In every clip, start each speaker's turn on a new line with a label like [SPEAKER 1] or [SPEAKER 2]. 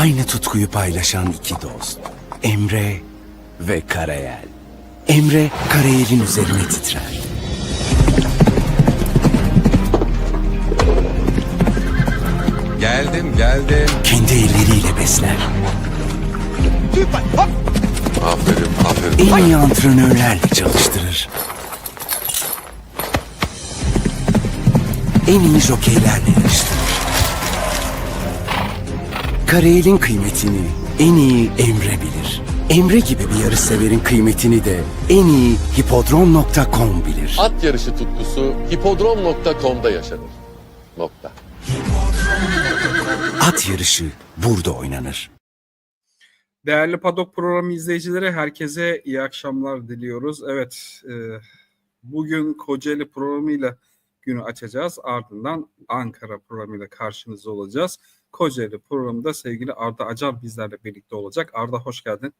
[SPEAKER 1] Aynı tutkuyu paylaşan iki dost. Emre ve Karayel. Emre Karayel'in üzerine titrer.
[SPEAKER 2] Geldim geldim.
[SPEAKER 1] Kendi elleriyle besler.
[SPEAKER 2] Aferin aferin.
[SPEAKER 1] En iyi antrenörlerle çalıştırır. En iyi jokeylerle Karayel'in kıymetini en iyi Emre bilir. Emre gibi bir yarış severin kıymetini de en iyi hipodrom.com bilir.
[SPEAKER 2] At yarışı tutkusu hipodrom.com'da yaşanır. Nokta.
[SPEAKER 1] At yarışı burada oynanır.
[SPEAKER 3] Değerli Padok programı izleyicileri herkese iyi akşamlar diliyoruz. Evet, e, bugün Kocaeli programıyla günü açacağız. Ardından Ankara programıyla karşınızda olacağız. Kocaeli programında sevgili Arda Acar bizlerle birlikte olacak. Arda hoş geldin.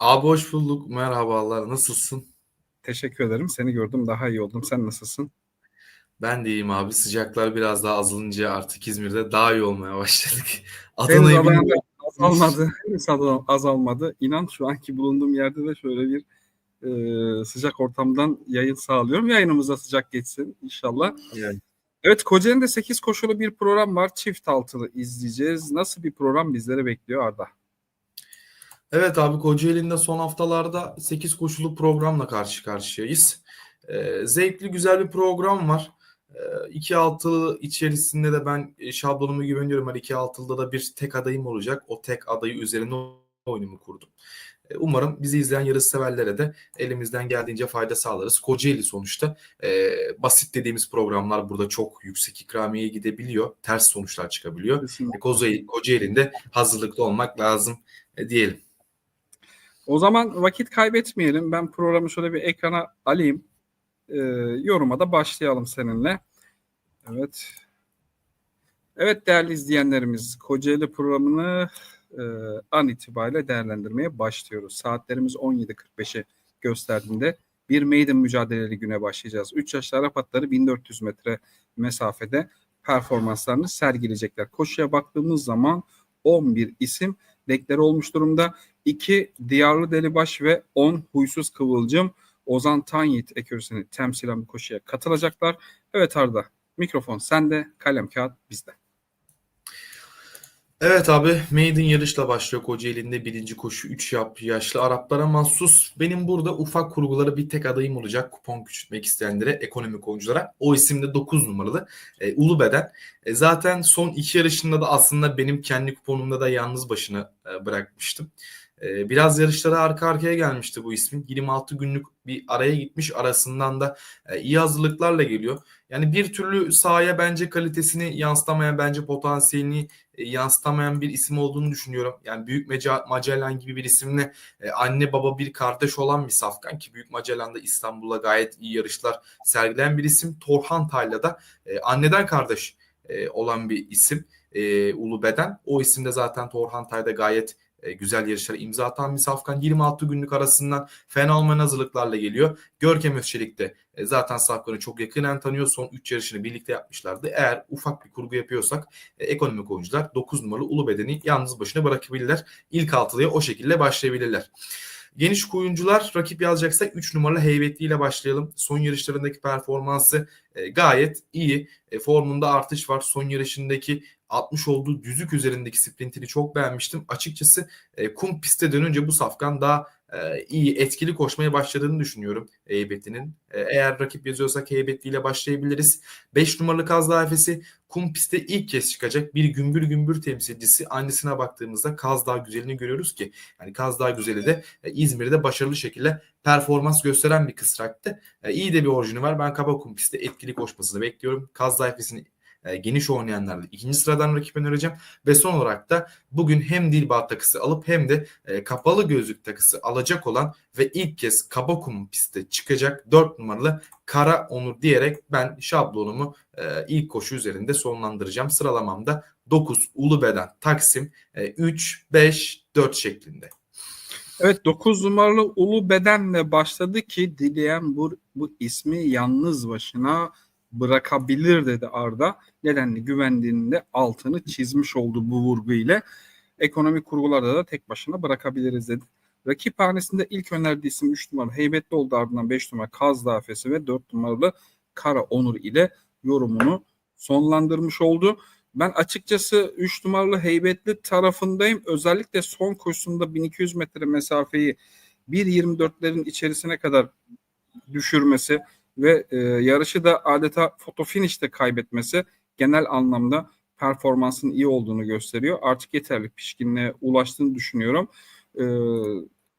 [SPEAKER 4] Abi hoş bulduk. Merhabalar. Nasılsın?
[SPEAKER 3] Teşekkür ederim. Seni gördüm daha iyi oldum. Sen nasılsın?
[SPEAKER 4] Ben de iyiyim abi. Sıcaklar biraz daha azalınca artık İzmir'de daha iyi olmaya başladık. Adana'yı bilmiyorum.
[SPEAKER 3] azalmadı. Azalmadı. İnan şu anki bulunduğum yerde de şöyle bir e, sıcak ortamdan yayın sağlıyorum. Yayınımız da sıcak geçsin inşallah.
[SPEAKER 4] Yani.
[SPEAKER 3] Evet Kocaeli'nde 8 koşulu bir program var. Çift altılı izleyeceğiz. Nasıl bir program bizlere bekliyor Arda?
[SPEAKER 4] Evet abi Kocaeli'nde son haftalarda 8 koşulu programla karşı karşıyayız. Ee, zevkli güzel bir program var. Ee, iki altılı içerisinde de ben e, şablonumu güveniyorum. Her iki altılıda da bir tek adayım olacak. O tek adayı üzerine oyunumu kurdum. Ee, Umarım bizi izleyen yarış severlere de elimizden geldiğince fayda sağlarız. Kocaeli sonuçta e, basit dediğimiz programlar burada çok yüksek ikramiye gidebiliyor. Ters sonuçlar çıkabiliyor.
[SPEAKER 3] Kesinlikle.
[SPEAKER 4] E, Kocaeli, Kocaeli'nde hazırlıklı olmak lazım e, diyelim.
[SPEAKER 3] O zaman vakit kaybetmeyelim. Ben programı şöyle bir ekrana alayım. Ee, yoruma da başlayalım seninle. Evet. Evet değerli izleyenlerimiz Kocaeli programını e, an itibariyle değerlendirmeye başlıyoruz. Saatlerimiz 17.45'i gösterdiğinde bir maiden mücadeleli güne başlayacağız. 3 yaşlı Arap atları 1400 metre mesafede performanslarını sergileyecekler. Koşuya baktığımız zaman 11 isim dekları olmuş durumda. 2 Diyarlı Delibaş ve 10 Huysuz Kıvılcım Ozan Tanyit ekürüsünü temsilen bu koşuya katılacaklar. Evet Arda mikrofon sende kalem kağıt bizde.
[SPEAKER 4] Evet abi Maiden yarışla başlıyor Kocaeli'nde birinci koşu 3 yap yaşlı Araplara mahsus. Benim burada ufak kurgulara bir tek adayım olacak kupon küçültmek isteyenlere ekonomik oyunculara. O isim de 9 numaralı e, Ulubeden. E, zaten son iki yarışında da aslında benim kendi kuponumda da yalnız başına e, bırakmıştım. E, biraz yarışlara arka arkaya gelmişti bu ismin. 26 günlük bir araya gitmiş arasından da e, iyi hazırlıklarla geliyor. Yani bir türlü sahaya bence kalitesini yansıtamayan bence potansiyelini e, yansıtamayan bir isim olduğunu düşünüyorum. Yani Büyük Magellan gibi bir isimle e, anne baba bir kardeş olan bir safkan ki Büyük Magellan'da İstanbul'a gayet iyi yarışlar sergileyen bir isim. Torhan Tayla da e, anneden kardeş olan bir isim. E, Ulu Beden. O isimde zaten Torhan Tay'da gayet e, güzel yarışlara imza atan bir safkan. 26 günlük arasından fena olmayan hazırlıklarla geliyor. Görkem Özçelik de e, zaten safkanı çok yakinen tanıyor. Son 3 yarışını birlikte yapmışlardı. Eğer ufak bir kurgu yapıyorsak e, ekonomik oyuncular 9 numaralı Ulu Beden'i yalnız başına bırakabilirler. İlk altılıya o şekilde başlayabilirler. Geniş kuyumcular rakip yazacaksak 3 numaralı Heybetli ile başlayalım. Son yarışlarındaki performansı gayet iyi. Formunda artış var. Son yarışındaki 60 olduğu düzlük üzerindeki sprintini çok beğenmiştim. Açıkçası e, kum piste dönünce bu safkan daha e, iyi etkili koşmaya başladığını düşünüyorum Heybetli'nin. E, eğer rakip yazıyorsak Heybetli ile başlayabiliriz. 5 numaralı Kaz Dağ kum pistte ilk kez çıkacak bir gümbür gümbür temsilcisi. Annesine baktığımızda Kaz Dağ Güzeli'ni görüyoruz ki yani Kaz Dağ Güzeli de e, İzmir'de başarılı şekilde performans gösteren bir kısraktı. E, iyi de bir orijini var. Ben kaba kum pistte etkili koşmasını bekliyorum. Kaz Dağ e, geniş oynayanlarla ikinci sıradan rakip önereceğim. Ve son olarak da bugün hem Dilbağ takısı alıp hem de e, kapalı gözlük takısı alacak olan ve ilk kez Kabakum pistte çıkacak 4 numaralı Kara Onur diyerek ben şablonumu e, ilk koşu üzerinde sonlandıracağım. Sıralamamda 9 Ulubeden Taksim e, 3, 5, 4 şeklinde.
[SPEAKER 3] Evet 9 numaralı Ulu Beden'le başladı ki dileyen bu, bu ismi yalnız başına bırakabilir dedi Arda. Nedenli güvendiğinde altını çizmiş oldu bu vurgu ile. Ekonomik kurgularda da tek başına bırakabiliriz dedi. Rakip hanesinde ilk önerdiği isim 3 numaralı Heybetli oldu ardından 5 numara Kaz Dafesi ve 4 numaralı Kara Onur ile yorumunu sonlandırmış oldu. Ben açıkçası 3 numaralı Heybetli tarafındayım. Özellikle son koşusunda 1200 metre mesafeyi 1.24'lerin içerisine kadar düşürmesi ve e, yarışı da adeta foto finish'te kaybetmesi genel anlamda performansın iyi olduğunu gösteriyor. Artık yeterli pişkinliğe ulaştığını düşünüyorum. Ee,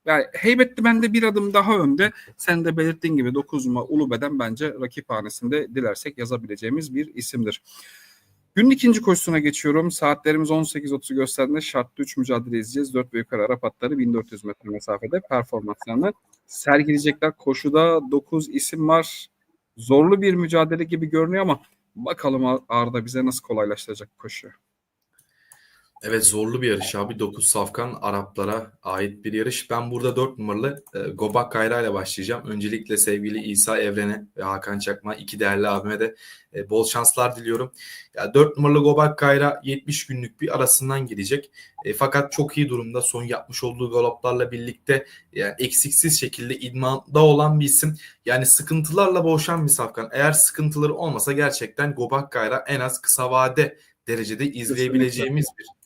[SPEAKER 3] yani heybetli bende bir adım daha önde. Sen de belirttiğin gibi 9 numara Ulubeden bence rakip hanesinde dilersek yazabileceğimiz bir isimdir. Günün ikinci koşusuna geçiyorum. Saatlerimiz 18.30 gösterdiğinde şartlı 3 mücadele izleyeceğiz. 4 ve yukarı Arap atları 1400 metre mesafede performanslarını sergileyecekler. Koşuda 9 isim var. Zorlu bir mücadele gibi görünüyor ama bakalım Arda bize nasıl kolaylaştıracak koşu.
[SPEAKER 4] Evet zorlu bir yarış abi. 9 safkan Araplara ait bir yarış. Ben burada 4 numaralı e, Gobak Kayra ile başlayacağım. Öncelikle sevgili İsa Evren'e ve Hakan Çakma iki değerli abime de e, bol şanslar diliyorum. Ya 4 numaralı Gobak Kayra 70 günlük bir arasından gidecek. E, fakat çok iyi durumda. Son yapmış olduğu galoplarla birlikte yani eksiksiz şekilde idmanda olan bir isim. Yani sıkıntılarla boğuşan bir safkan. Eğer sıkıntıları olmasa gerçekten Gobak Kayra en az kısa vade derecede izleyebileceğimiz bir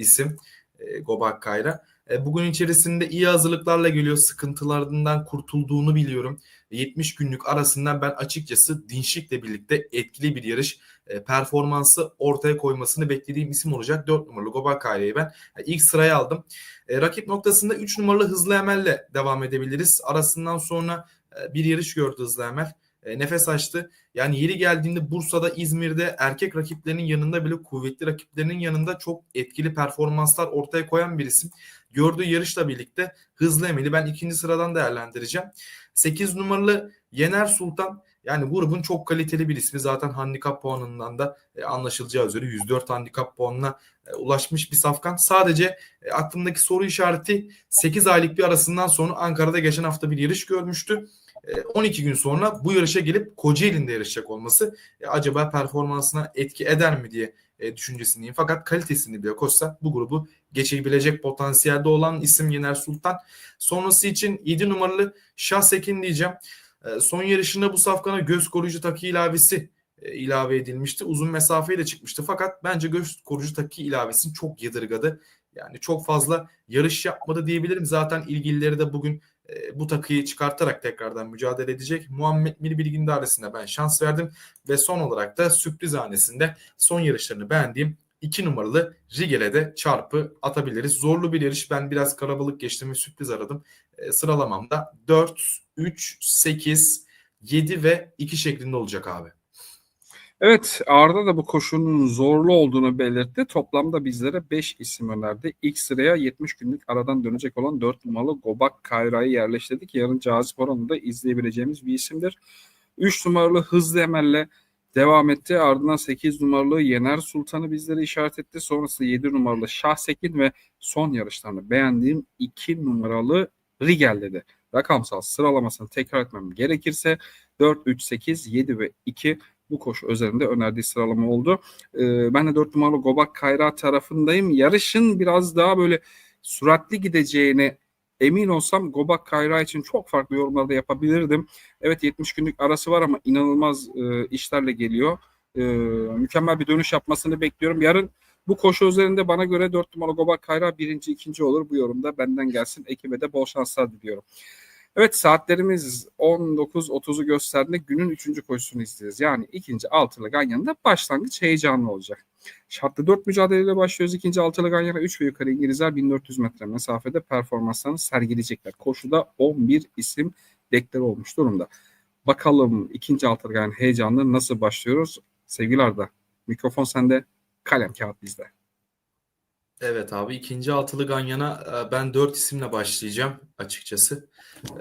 [SPEAKER 4] isim e, Gobak Kayra. E, bugün içerisinde iyi hazırlıklarla geliyor. Sıkıntılarından kurtulduğunu biliyorum. 70 günlük arasından ben açıkçası Dinşik'le birlikte etkili bir yarış e, performansı ortaya koymasını beklediğim isim olacak. 4 numaralı Gobak Kayra'yı ben e, ilk sıraya aldım. E, rakip noktasında 3 numaralı Hızlı Emel'le devam edebiliriz. Arasından sonra e, bir yarış gördü Hızlı Emel. E, nefes açtı. Yani yeri geldiğinde Bursa'da, İzmir'de erkek rakiplerinin yanında bile kuvvetli rakiplerinin yanında çok etkili performanslar ortaya koyan bir isim. Gördüğü yarışla birlikte hızlı emeli ben ikinci sıradan değerlendireceğim. 8 numaralı Yener Sultan yani grubun çok kaliteli bir ismi. Zaten handikap puanından da e, anlaşılacağı üzere 104 handikap puanına e, ulaşmış bir safkan. Sadece e, aklımdaki soru işareti 8 aylık bir arasından sonra Ankara'da geçen hafta bir yarış görmüştü. 12 gün sonra bu yarışa gelip Kocaeli'nde yarışacak olması e, acaba performansına etki eder mi diye e, düşüncesindeyim. Fakat kalitesini bile koşsa bu grubu geçebilecek potansiyelde olan isim Yener Sultan. Sonrası için 7 numaralı Şahsekin diyeceğim. E, son yarışında bu safkana göz koruyucu takı ilavesi e, ilave edilmişti. Uzun mesafeyle çıkmıştı. Fakat bence göz koruyucu takı ilavesini çok yadırgadı. Yani çok fazla yarış yapmadı diyebilirim. Zaten ilgilileri de bugün bu takıyı çıkartarak tekrardan mücadele edecek. Muhammed Mili Bilgin dairesine ben şans verdim ve son olarak da sürpriz hanesinde son yarışlarını beğendiğim 2 numaralı Rigel'e de çarpı atabiliriz. Zorlu bir yarış. Ben biraz karabalık geçtim ve sürpriz aradım. E, sıralamamda 4, 3, 8, 7 ve 2 şeklinde olacak abi.
[SPEAKER 3] Evet Arda da bu koşunun zorlu olduğunu belirtti. Toplamda bizlere 5 isim önerdi. İlk sıraya 70 günlük aradan dönecek olan 4 numaralı Gobak Kayra'yı yerleştirdik. Yarın cazip oranında izleyebileceğimiz bir isimdir. 3 numaralı Hızlı Emel'le devam etti. Ardından 8 numaralı Yener Sultan'ı bizlere işaret etti. Sonrasında 7 numaralı Şahsekin ve son yarışlarını beğendiğim 2 numaralı Rigel dedi. Rakamsal sıralamasını tekrar etmem gerekirse 4, 3, 8, 7 ve 2 bu koşu özelinde önerdiği sıralama oldu. Ee, ben de 4 numaralı Gobak Kayra tarafındayım. Yarışın biraz daha böyle süratli gideceğine emin olsam Gobak Kayra için çok farklı yorumlar da yapabilirdim. Evet 70 günlük arası var ama inanılmaz e, işlerle geliyor. E, mükemmel bir dönüş yapmasını bekliyorum. Yarın bu koşu üzerinde bana göre 4 numaralı Gobak Kayra birinci ikinci olur. Bu yorumda benden gelsin. Ekibe de bol şanslar diliyorum. Evet saatlerimiz 19.30'u gösterdiğinde günün 3. koşusunu izleyeceğiz. Yani ikinci altılı ganyanında başlangıç heyecanlı olacak. Şartlı 4 mücadeleyle başlıyoruz. İkinci altılı ganyana 3 ve yukarı İngilizler 1400 metre mesafede performanslarını sergileyecekler. Koşuda 11 isim deklar olmuş durumda. Bakalım ikinci altılı ganyanın heyecanlı nasıl başlıyoruz? Sevgili Arda mikrofon sende kalem kağıt bizde.
[SPEAKER 4] Evet abi ikinci altılı Ganyan'a e, ben 4 isimle başlayacağım açıkçası.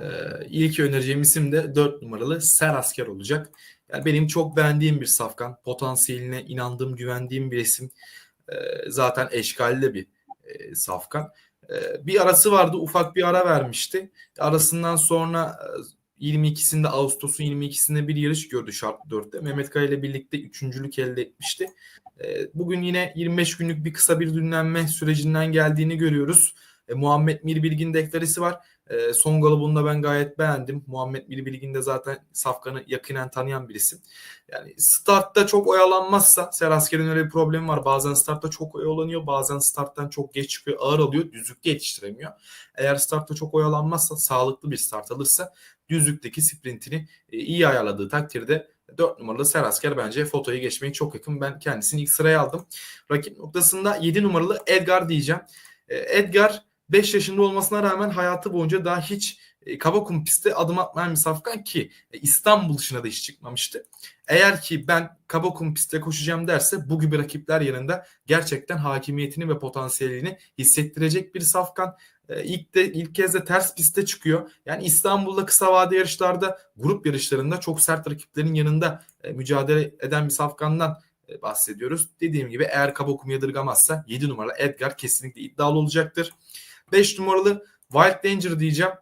[SPEAKER 4] E, İlk önereceğim isim de 4 numaralı Ser Asker olacak. Yani benim çok beğendiğim bir safkan. Potansiyeline inandığım, güvendiğim bir isim. E, Zaten eşkalli bir safkan. Bir arası vardı ufak bir ara vermişti. Arasından sonra 22'sinde Ağustos'un 22'sinde bir yarış gördü şart 4'te. Mehmet Kaya ile birlikte üçüncülük elde etmişti. E, bugün yine 25 günlük bir kısa bir dinlenme sürecinden geldiğini görüyoruz. E, Muhammed Mir Bilgin deklaresi var. E, son galibunda ben gayet beğendim. Muhammed Mir Bilgin de zaten Safkan'ı yakinen tanıyan birisi. Yani startta çok oyalanmazsa Serasker'in öyle bir problemi var. Bazen startta çok oyalanıyor. Bazen starttan çok geç çıkıyor. Ağır alıyor. Düzlükte yetiştiremiyor. Eğer startta çok oyalanmazsa sağlıklı bir start alırsa düzlükteki sprintini e, iyi ayarladığı takdirde 4 numaralı Serasker bence fotoyu geçmeye çok yakın. Ben kendisini ilk sıraya aldım. Rakip noktasında 7 numaralı Edgar diyeceğim. E, Edgar 5 yaşında olmasına rağmen hayatı boyunca daha hiç e, Kabakum pistte adım atmayan bir safkan ki e, İstanbul dışına da hiç çıkmamıştı. Eğer ki ben Kabakum pistte koşacağım derse bu gibi rakipler yanında gerçekten hakimiyetini ve potansiyelini hissettirecek bir safkan. E, ilk de ilk kez de ters pistte çıkıyor. Yani İstanbul'da kısa vade yarışlarda, grup yarışlarında çok sert rakiplerin yanında e, mücadele eden bir safkandan e, bahsediyoruz. Dediğim gibi eğer Kabakum yadırgamazsa 7 numaralı Edgar kesinlikle iddialı olacaktır. 5 numaralı Wild Danger diyeceğim.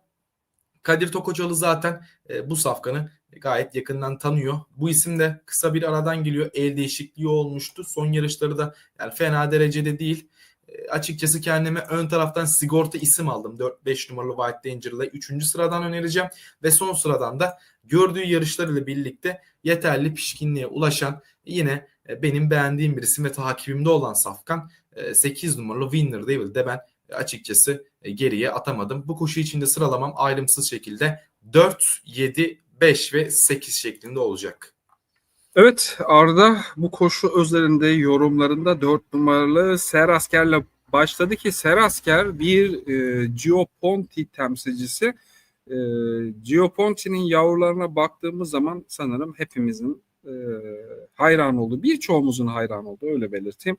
[SPEAKER 4] Kadir Tokocalı zaten bu safkanı gayet yakından tanıyor. Bu isim de kısa bir aradan geliyor. El değişikliği olmuştu. Son yarışları da yani fena derecede değil. E, açıkçası kendime ön taraftan sigorta isim aldım. 4-5 numaralı White Danger'la 3. sıradan önereceğim. Ve son sıradan da gördüğü yarışlarıyla birlikte yeterli pişkinliğe ulaşan yine e, benim beğendiğim bir isim ve takibimde olan safkan e, 8 numaralı Winner Devil de ben açıkçası e, geriye atamadım. Bu koşu içinde sıralamam ayrımsız şekilde 4, 7, 5 ve 8 şeklinde olacak.
[SPEAKER 3] Evet Arda bu koşu özelinde yorumlarında 4 numaralı Serasker'le başladı ki Serasker bir e, Gioponti temsilcisi. E, Gioponti'nin yavrularına baktığımız zaman sanırım hepimizin e, hayran olduğu, birçoğumuzun hayran olduğu öyle belirteyim.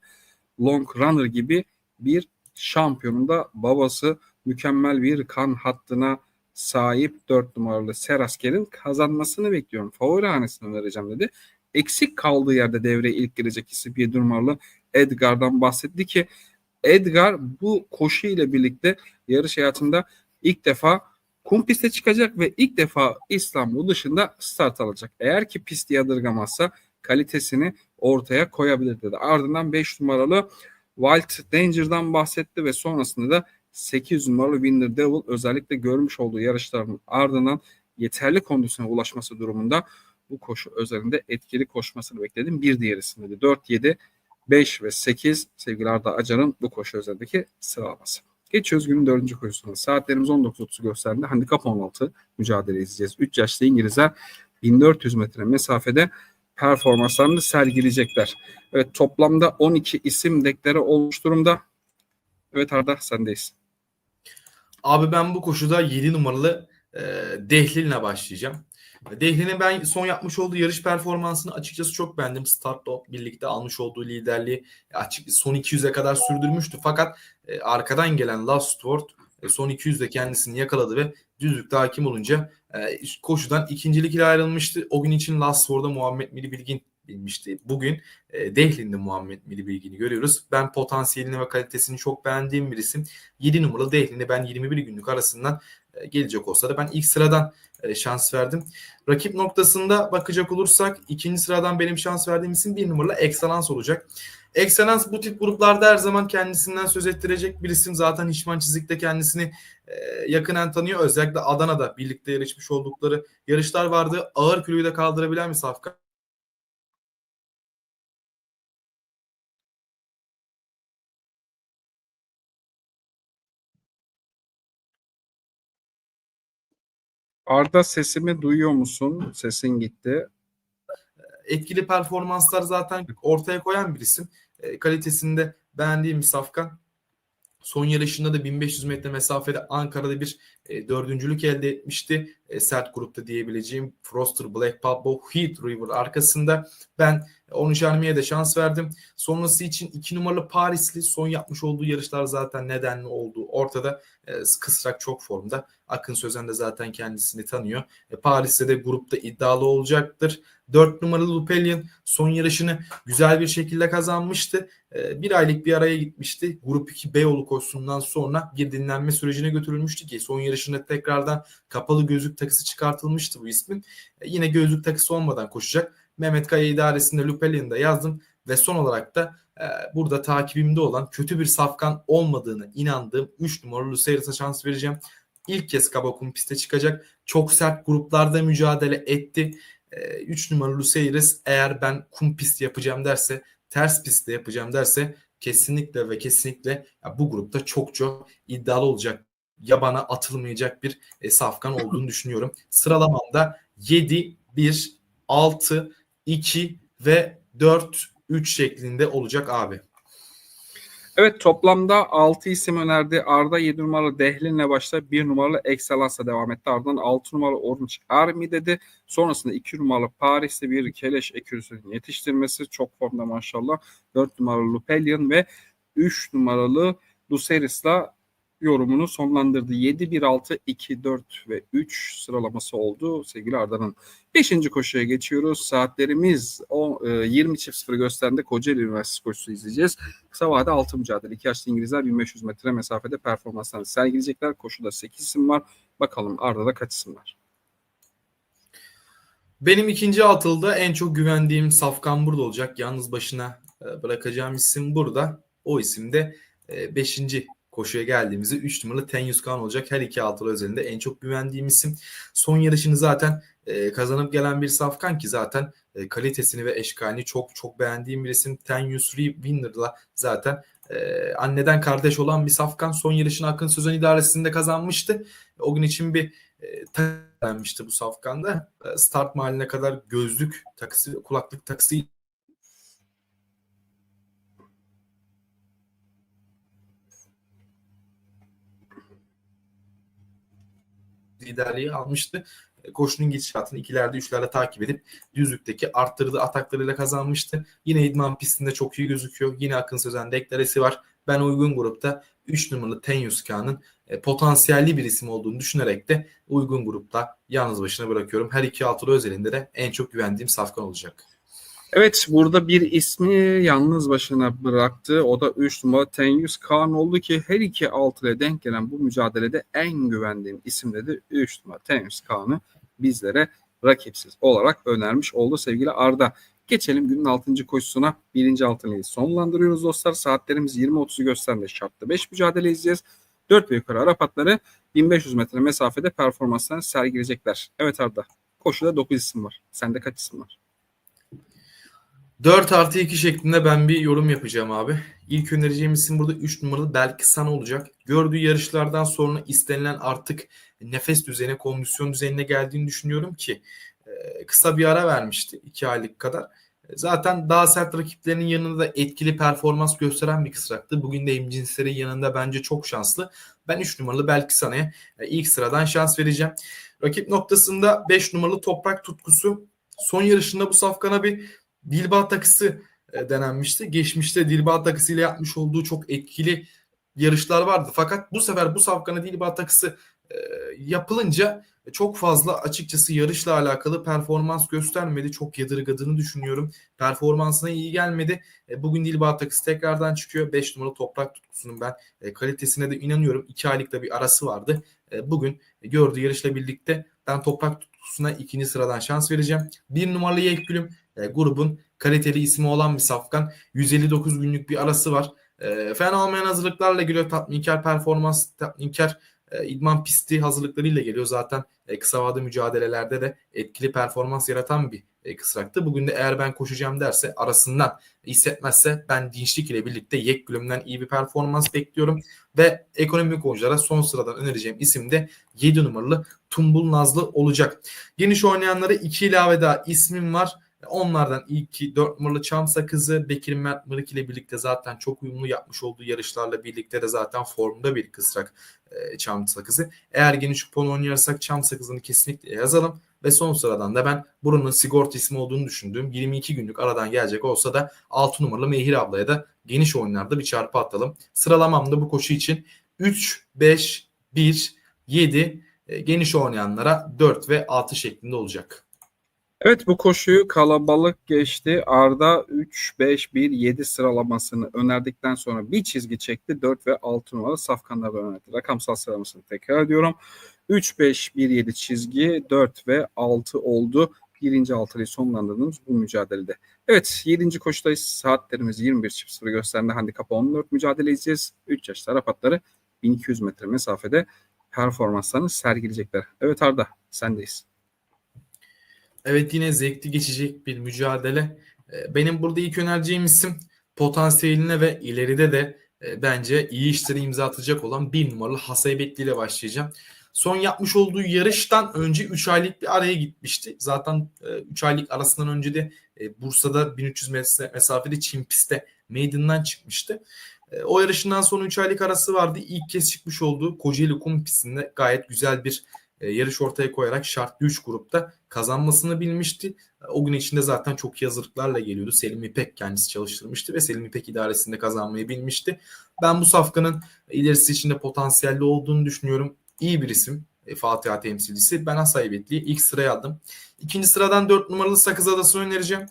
[SPEAKER 3] Long Runner gibi bir şampiyonun da babası mükemmel bir kan hattına sahip 4 numaralı Serasker'in kazanmasını bekliyorum. Favori hanesine vereceğim dedi. Eksik kaldığı yerde devreye ilk girecek isim 7 numaralı Edgar'dan bahsetti ki Edgar bu koşu ile birlikte yarış hayatında ilk defa kum piste çıkacak ve ilk defa İstanbul dışında start alacak. Eğer ki pisti yadırgamazsa kalitesini ortaya koyabilir dedi. Ardından 5 numaralı Wild Danger'dan bahsetti ve sonrasında da 8 numaralı Winner Devil özellikle görmüş olduğu yarışların ardından yeterli kondisyona ulaşması durumunda bu koşu özelinde etkili koşmasını bekledim. Bir diğer isim dedi. 4, 7, 5 ve 8 sevgili Arda Acar'ın bu koşu özelindeki sıralaması. Geçiyoruz günün dördüncü koşusuna. Saatlerimiz 19.30 gösterdi. Handikap 16 mücadele izleyeceğiz. 3 yaşlı İngilizler 1400 metre mesafede performanslarını sergileyecekler. Evet toplamda 12 isim deklare olmuş durumda. Evet Arda sendeyiz.
[SPEAKER 4] Abi ben bu koşuda 7 numaralı e, Dehli'yle başlayacağım. Dehli'nin ben son yapmış olduğu yarış performansını açıkçası çok beğendim. Startla birlikte almış olduğu liderliği açık son 200'e kadar sürdürmüştü. Fakat e, arkadan gelen Last Stewart e, son 200'de kendisini yakaladı ve düzlükte hakim olunca e, koşudan ikincilik ile ayrılmıştı. O gün için Last Stewart'da Muhammed Mili Bilgin bilmişti. Bugün e, Dehli'nde Muhammed Mili Bilgin'i görüyoruz. Ben potansiyelini ve kalitesini çok beğendiğim bir isim. 7 numaralı Dehli'ni ben 21 günlük arasından e, gelecek olsa da ben ilk sıradan e, şans verdim. Rakip noktasında bakacak olursak ikinci sıradan benim şans verdiğim isim bir numaralı Excellence olacak. Excellence bu tip gruplarda her zaman kendisinden söz ettirecek bir isim. Zaten Hişman Çizik'te kendisini e, yakından tanıyor. Özellikle Adana'da birlikte yarışmış oldukları yarışlar vardı. Ağır kiloyu da kaldırabilen bir safkan.
[SPEAKER 3] Arda sesimi duyuyor musun? Sesin gitti.
[SPEAKER 4] Etkili performanslar zaten ortaya koyan bir isim. E, kalitesinde beğendiğim bir safkan. Son yarışında da 1500 metre mesafede Ankara'da bir e, dördüncülük elde etmişti. E, sert grupta diyebileceğim Froster, Black Pablo, Heat River arkasında ben onu Jarmi'ye de şans verdim. Sonrası için 2 numaralı Parisli son yapmış olduğu yarışlar zaten nedenli olduğu ortada. E, kısrak çok formda. Akın Sözen de zaten kendisini tanıyor. E, Paris'te de grupta iddialı olacaktır. 4 numaralı Lupelian son yarışını güzel bir şekilde kazanmıştı. E, bir aylık bir araya gitmişti. Grup 2 Beyoğlu koşusundan sonra bir dinlenme sürecine götürülmüştü ki son yarışında tekrardan kapalı gözlük takısı çıkartılmıştı bu ismin. E, yine gözlük takısı olmadan koşacak. Mehmet Kaya idaresinde Lupelian'da yazdım. Ve son olarak da e, burada takibimde olan kötü bir safkan olmadığını inandığım 3 numaralı Luceris'e şans vereceğim. İlk kez Kabakum piste çıkacak. Çok sert gruplarda mücadele etti. 3 numaralı Luceris eğer ben kum pisti yapacağım derse, ters pistte yapacağım derse kesinlikle ve kesinlikle bu grupta çok çok iddialı olacak. Yabana atılmayacak bir e, safkan olduğunu düşünüyorum. Sıralamamda 7, 1, 6, 2 ve 4, 3 şeklinde olacak abi.
[SPEAKER 3] Evet toplamda 6 isim önerdi. Arda 7 numaralı Dehlin'le başlar. 1 numaralı Excellence'la devam etti. Ardından 6 numaralı Orange Army dedi. Sonrasında 2 numaralı Paris'te bir Keleş Ekürüsü'nün yetiştirmesi. Çok formda maşallah. 4 numaralı Lupelian ve 3 numaralı Luceris'la yorumunu sonlandırdı. 7, 1, 6, 2, 4 ve 3 sıralaması oldu sevgili Arda'nın. Beşinci koşuya geçiyoruz. Saatlerimiz o, e, 20.00 gösterdi. Kocaeli Üniversitesi koşusu izleyeceğiz. Kısa vade 6 mücadele. İki yaşlı İngilizler 1500 metre mesafede performanslarını sergileyecekler. Koşuda 8 isim var. Bakalım Arda'da kaç isim var?
[SPEAKER 4] Benim ikinci altılda en çok güvendiğim Safkan burada olacak. Yalnız başına e, bırakacağım isim burada. O isim de 5. koşuya geldiğimizde 3 numaralı Tenyus Khan olacak. Her iki altılı özelinde en çok güvendiğim isim. Son yarışını zaten e, kazanıp gelen bir Safkan ki zaten e, kalitesini ve eşkalini çok çok beğendiğim bir isim. Tenyus Winner'la zaten e, anneden kardeş olan bir Safkan son yarışını Akın Sözen idaresinde kazanmıştı. O gün için bir e, bu Safkan'da. E, start mahalline kadar gözlük takısı, kulaklık takısı liderliği almıştı. E, Koşunun gidişatını ikilerde üçlerde takip edip düzlükteki arttırdığı ataklarıyla kazanmıştı. Yine idman pistinde çok iyi gözüküyor. Yine Akın Sözen deklaresi var. Ben uygun grupta 3 numaralı Tenyus Kağan'ın e, potansiyelli bir isim olduğunu düşünerek de uygun grupta yalnız başına bırakıyorum. Her iki altılı özelinde de en çok güvendiğim safkan olacak.
[SPEAKER 3] Evet burada bir ismi yalnız başına bıraktı. O da 3 numara Tenyus Kaan oldu ki her iki altıya denk gelen bu mücadelede en güvendiğim isim dedi 3 numara Tenyus Kaan'ı bizlere rakipsiz olarak önermiş oldu sevgili Arda. Geçelim günün 6. koşusuna. Birinci altınıyı sonlandırıyoruz dostlar. Saatlerimiz 20.30'u gösterdi. Şartlı 5 mücadele izleyeceğiz. 4 ve yukarı Arap atları 1500 metre mesafede performanslarını sergileyecekler. Evet Arda. Koşuda 9 isim var. Sende kaç isim var?
[SPEAKER 4] 4 artı 2 şeklinde ben bir yorum yapacağım abi. İlk önereceğim isim burada 3 numaralı belki sana olacak. Gördüğü yarışlardan sonra istenilen artık nefes düzeyine, kondisyon düzeyine geldiğini düşünüyorum ki e, kısa bir ara vermişti 2 aylık kadar. E, Zaten daha sert rakiplerinin yanında da etkili performans gösteren bir kısraktı. Bugün de hemcinslerin yanında bence çok şanslı. Ben 3 numaralı belki sana e, ilk sıradan şans vereceğim. Rakip noktasında 5 numaralı toprak tutkusu. Son yarışında bu safkana bir Dilba takısı e, denenmişti. Geçmişte Dilba takısıyla yapmış olduğu çok etkili yarışlar vardı. Fakat bu sefer bu safkana Dilba takısı e, yapılınca çok fazla açıkçası yarışla alakalı performans göstermedi. Çok yadırgadığını düşünüyorum. Performansına iyi gelmedi. E, bugün Dilba takısı tekrardan çıkıyor. 5 numaralı toprak tutkusunun ben kalitesine de inanıyorum. 2 aylıkta bir arası vardı. Bugün gördüğü yarışla birlikte ben toprak tutkusuna ikinci sıradan şans vereceğim. Bir numaralı Yekgül'üm e, grubun kaliteli ismi olan bir safkan. 159 günlük bir arası var. E, fena olmayan hazırlıklarla geliyor. Tatminkar performans, tatminkar e, idman pisti hazırlıklarıyla geliyor. Zaten e, kısa vade mücadelelerde de etkili performans yaratan bir e, kısraktı. Bugün de eğer ben koşacağım derse arasından hissetmezse ben dinçlik ile birlikte yek gülümden iyi bir performans bekliyorum. Ve ekonomik oyunculara son sıradan önereceğim isim de 7 numaralı Tumbul Nazlı olacak. Geniş oynayanlara 2 ilave daha ismim var. Onlardan ilki 4 numaralı Çam Sakızı Bekir Mert Mırık ile birlikte zaten çok uyumlu yapmış olduğu yarışlarla birlikte de zaten formda bir kısrak e, Çam Sakızı. Eğer geniş kupon oynarsak Çam Sakızı'nı kesinlikle yazalım. Ve son sıradan da ben buranın sigorta ismi olduğunu düşündüğüm 22 günlük aradan gelecek olsa da 6 numaralı Mehir ablaya da geniş oyunlarda bir çarpı atalım. Sıralamamda bu koşu için 3, 5, 1, 7 e, geniş oynayanlara 4 ve 6 şeklinde olacak.
[SPEAKER 3] Evet bu koşuyu kalabalık geçti. Arda 3, 5, 1, 7 sıralamasını önerdikten sonra bir çizgi çekti. 4 ve 6 numaralı safkanları önerdi. Rakamsal sıralamasını tekrar ediyorum. 3, 5, 1, 7 çizgi 4 ve 6 oldu. birinci altılıyı sonlandırdığımız bu mücadelede. Evet 7. koşudayız. Saatlerimiz 21.00 gösterdi. Handikap 14 mücadele edeceğiz. 3 yaş Arap atları 1200 metre mesafede performanslarını sergileyecekler. Evet Arda sendeyiz.
[SPEAKER 4] Evet yine zevkli geçecek bir mücadele. Ee, Benim burada ilk önereceğim isim potansiyeline ve ileride de e, bence iyi işlere imza atacak olan bir numaralı Hasaybetli ile başlayacağım. Son yapmış olduğu yarıştan önce 3 aylık bir araya gitmişti. Zaten 3 aylık arasından önce de e, Bursa'da 1300 metre mesafede Çin pistte Maiden'dan çıkmıştı. E, O yarışından sonra 3 aylık arası vardı. İlk kez çıkmış olduğu Kocaeli Kum pistinde gayet güzel bir e, yarış ortaya koyarak şartlı 3 grupta kazanmasını bilmişti. O gün içinde zaten çok iyi hazırlıklarla geliyordu. Selim İpek kendisi çalıştırmıştı ve Selim İpek idaresinde kazanmayı bilmişti. Ben bu safkanın ilerisi içinde potansiyelli olduğunu düşünüyorum. İyi bir isim. e, Fatiha temsilcisi. Ben Hasaybetli'yi ilk sıraya aldım. İkinci sıradan 4 numaralı Sakız Adası önereceğim.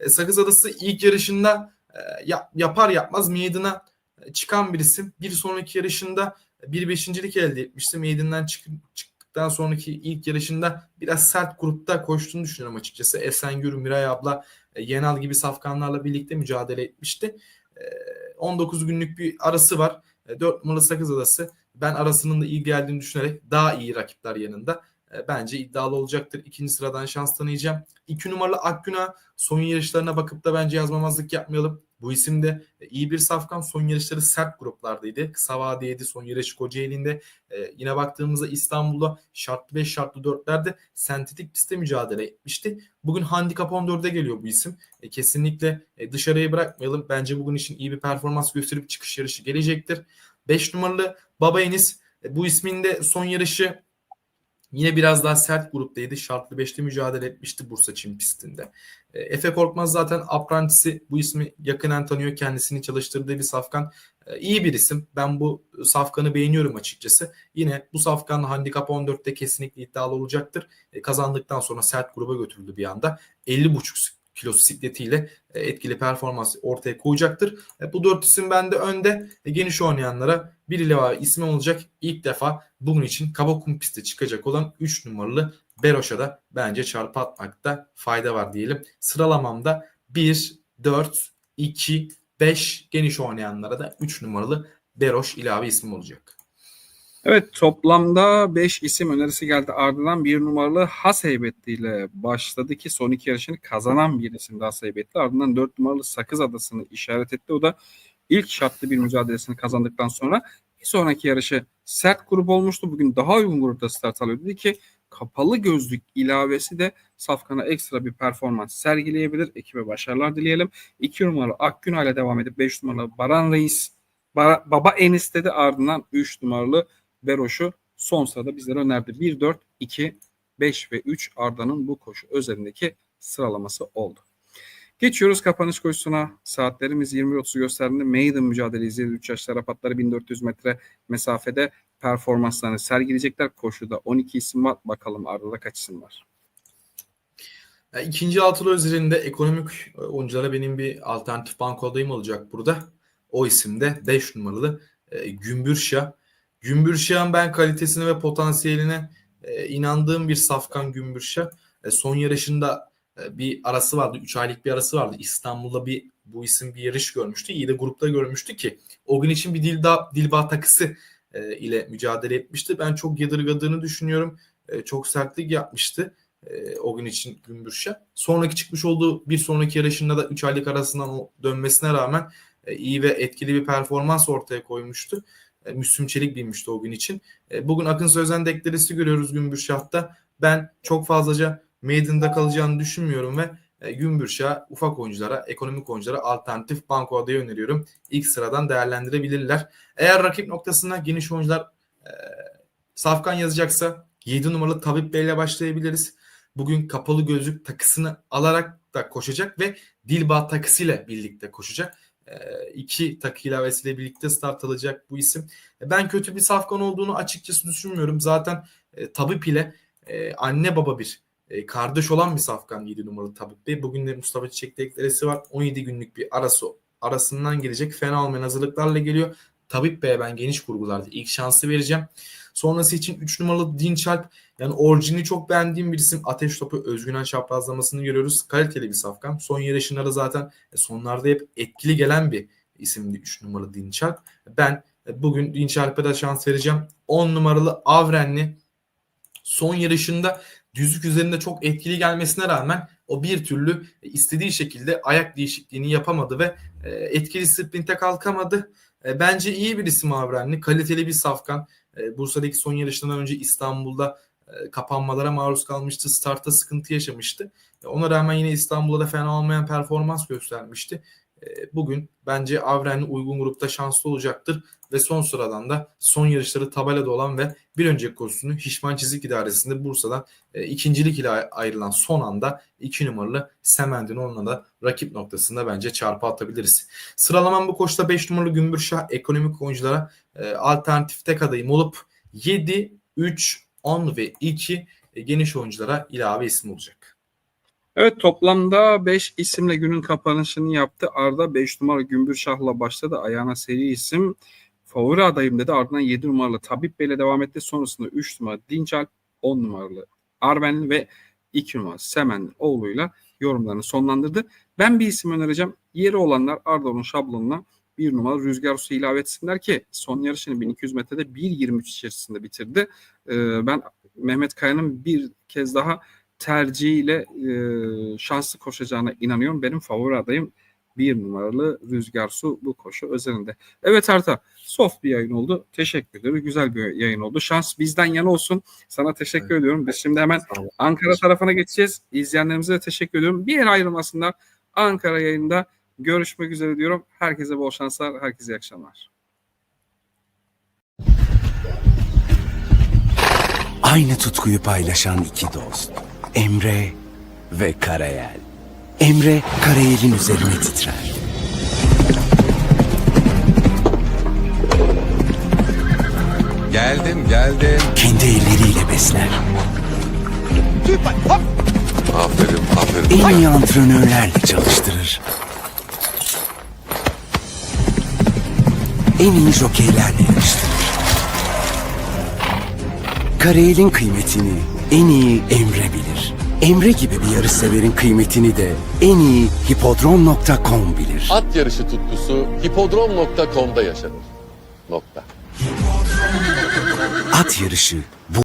[SPEAKER 4] E, Sakız Adası ilk yarışında e, yap- yapar yapmaz Maiden'a e, çıkan bir isim. Bir sonraki yarışında bir beşincilik elde etmişti. Maiden'den çık- çıktıktan sonraki ilk yarışında biraz sert grupta koştuğunu düşünüyorum açıkçası. Esengür, Miray abla, e, Yenal gibi safkanlarla birlikte mücadele etmişti. E, 19 günlük bir arası var. 4 numaralı Sakız Adası. Ben arasının da iyi geldiğini düşünerek daha iyi rakipler yanında. e, Bence iddialı olacaktır. İkinci sıradan şans tanıyacağım. 2 numaralı Akgün'a son yarışlarına bakıp da bence yazmamazlık yapmayalım. Bu isim de e, iyi bir safkan. Son yarışları sert gruplardaydı. Kısa vadeydi. Son yarış Kocaeli'nde. Ee, yine baktığımızda İstanbul'da şartlı 5 şartlı 4'lerde sentetik pistte mücadele etmişti. Bugün handikap 14'e geliyor bu isim. E, kesinlikle e, dışarıya bırakmayalım. Bence bugün için iyi bir performans gösterip çıkış yarışı gelecektir. 5 numaralı Baba Enis. E, bu ismin de son yarışı Yine biraz daha sert gruptaydı. Şartlı 5'te mücadele etmişti Bursa Çin pistinde. E, Efe Korkmaz zaten aprantisi bu ismi yakından tanıyor. Kendisini çalıştırdığı bir safkan. E, iyi bir isim. Ben bu safkanı beğeniyorum açıkçası. Yine bu safkan handikap 14'te kesinlikle iddialı olacaktır. E, kazandıktan sonra sert gruba götürüldü bir anda. 50,5 kilo sikletiyle e, etkili performans ortaya koyacaktır. E, Bu dört isim bende önde. E, Geniş oynayanlara bir ilave ismi olacak. İlk defa bugün için Kabakum pistte çıkacak olan 3 numaralı Beroş'a da bence çarpı atmakta fayda var diyelim. Sıralamamda 1, 4, 2, 5 geniş oynayanlara da 3 numaralı Beroş ilave ismi olacak.
[SPEAKER 3] Evet toplamda 5 isim önerisi geldi. Ardından bir numaralı Has Heybetli ile başladı ki son iki yarışını kazanan bir isim de Heybetli. Ardından 4 numaralı Sakız Adası'nı işaret etti. O da ilk şartlı bir mücadelesini kazandıktan sonra bir sonraki yarışı sert grup olmuştu. Bugün daha uygun grupta start alıyor. Dedi ki kapalı gözlük ilavesi de Safkan'a ekstra bir performans sergileyebilir. Ekibe başarılar dileyelim. 2 numaralı Akgün ile devam edip 5 numaralı Baran Reis Ba- Baba Enis dedi ardından 3 numaralı Beroş'u son sırada bizlere önerdi. 1, 4, 2, 5 ve 3 Arda'nın bu koşu özelindeki sıralaması oldu. Geçiyoruz kapanış koşusuna. Saatlerimiz 20.30 gösterdiğinde Maiden mücadele izledi. 3 yaşlı Arap atları 1400 metre mesafede performanslarını sergileyecekler. Koşuda 12 isim var. Bakalım Arda'da kaç isim var?
[SPEAKER 4] Yani ikinci altılı özelinde ekonomik e, oyunculara benim bir alternatif banko adayım olacak burada. O isim de 5 numaralı e, Gümbürşah. Gümbürşah'ın ben kalitesine ve potansiyeline e, inandığım bir safkan Gümbürşah. E, son yarışında e, bir arası vardı. 3 aylık bir arası vardı. İstanbul'da bir bu isim bir yarış görmüştü. İyi de grupta görmüştü ki o gün için bir Dilda, Dilba takısı e, ile mücadele etmişti. Ben çok yadırgadığını düşünüyorum. E, çok sertlik yapmıştı e, o gün için Gümbürşah. Sonraki çıkmış olduğu bir sonraki yarışında da 3 aylık arasından dönmesine rağmen e, iyi ve etkili bir performans ortaya koymuştu. E, Müslüm Çelik binmişti o gün için. E, bugün Akın Sözen deklaresi görüyoruz Gümbürşah'ta. Ben çok fazlaca Maiden'da kalacağını düşünmüyorum ve e, Gümbürşah ufak oyunculara, ekonomik oyunculara alternatif banko adayı öneriyorum. İlk sıradan değerlendirebilirler. Eğer rakip noktasına geniş oyuncular e, Safkan yazacaksa 7 numaralı Tabip Bey ile başlayabiliriz. Bugün kapalı gözlük takısını alarak da koşacak ve Dilba takısıyla birlikte koşacak. E, iki takı ilavesiyle birlikte start alacak bu isim. E, Ben kötü bir safkan olduğunu açıkçası düşünmüyorum. Zaten e, Tabip ile e, anne baba bir kardeş olan bir safkan 7 numaralı Tabip Bey. Bugün de Mustafa Çiçek deklaresi var. 17 günlük bir arası arasından gelecek. Fena olmayan hazırlıklarla geliyor. Tabip Bey'e ben geniş kurgularda ilk şansı vereceğim. Sonrası için 3 numaralı Dinçalp yani orijini çok beğendiğim bir isim. Ateş topu özgünen çaprazlamasını görüyoruz. Kaliteli bir safkan. Son yarışında da zaten e, sonlarda hep etkili gelen bir isimdi 3 numaralı Dinçalp. Ben e, bugün Dinçalp'e de şans vereceğim. 10 numaralı Avrenli son yarışında düzlük üzerinde çok etkili gelmesine rağmen o bir türlü istediği şekilde ayak değişikliğini yapamadı ve e, etkili sprinte kalkamadı. E, Bence iyi bir isim Avrenli. Kaliteli bir safkan. E, Bursa'daki son yarışından önce İstanbul'da e, kapanmalara maruz kalmıştı. Startta sıkıntı yaşamıştı. E, Ona rağmen yine İstanbul'da da fena olmayan performans göstermişti. E, Bugün bence Avrenli uygun grupta şanslı olacaktır ve son sıradan da son yarışları tabelada olan ve bir önceki koşusunu Hişman Çizik İdaresi'nde Bursa'dan e, ikincilik ile ay- ayrılan son anda 2 numaralı Semendin onunla da rakip noktasında bence çarpı atabiliriz. Sıralamam bu koşuda 5 numaralı Gümbürşah ekonomik oyunculara e, alternatif tek adayım olup 7, 3, 10 ve 2 e, geniş oyunculara ilave isim olacak.
[SPEAKER 3] Evet toplamda 5 isimle günün kapanışını yaptı. Arda 5 numara Gümbür Şah'la başladı. Ayağına seri isim. Favori adayım dedi. Ardından 7 numaralı Tabip Bey'le devam etti. Sonrasında 3 numara Dinçal, 10 numaralı Arben ve 2 numara Semen oğluyla yorumlarını sonlandırdı. Ben bir isim önereceğim. Yeri olanlar Arda'nın şablonuna bir numara Rüzgar Su ilave etsinler ki son yarışını 1200 metrede 1.23 içerisinde bitirdi. Ee, ben Mehmet Kaya'nın bir kez daha tercihiyle e, şanslı koşacağına inanıyorum. Benim favori adayım bir numaralı Rüzgar Su bu koşu özelinde. Evet Arta soft bir yayın oldu. Teşekkür ederim. Güzel bir yayın oldu. Şans bizden yana olsun. Sana teşekkür ediyorum. Biz şimdi hemen. Ankara tarafına geçeceğiz. İzleyenlerimize de teşekkür ediyorum. Bir yere ayrılmasınlar. Ankara yayında görüşmek üzere diyorum. Herkese bol şanslar. Herkese iyi akşamlar.
[SPEAKER 1] Aynı tutkuyu paylaşan iki dost. Emre ve Karayel. Emre Karayel'in üzerine titrer.
[SPEAKER 2] Geldim geldim.
[SPEAKER 1] Kendi elleriyle besler.
[SPEAKER 2] Aferin aferin.
[SPEAKER 1] En iyi antrenörlerle çalıştırır. En iyi jokeylerle yarıştırır. Karayel'in kıymetini en iyi Emre bilir. Emre gibi bir yarışseverin kıymetini de en iyi hipodrom.com bilir.
[SPEAKER 2] At yarışı tutkusu hipodrom.com'da yaşanır. Nokta.
[SPEAKER 1] At yarışı bu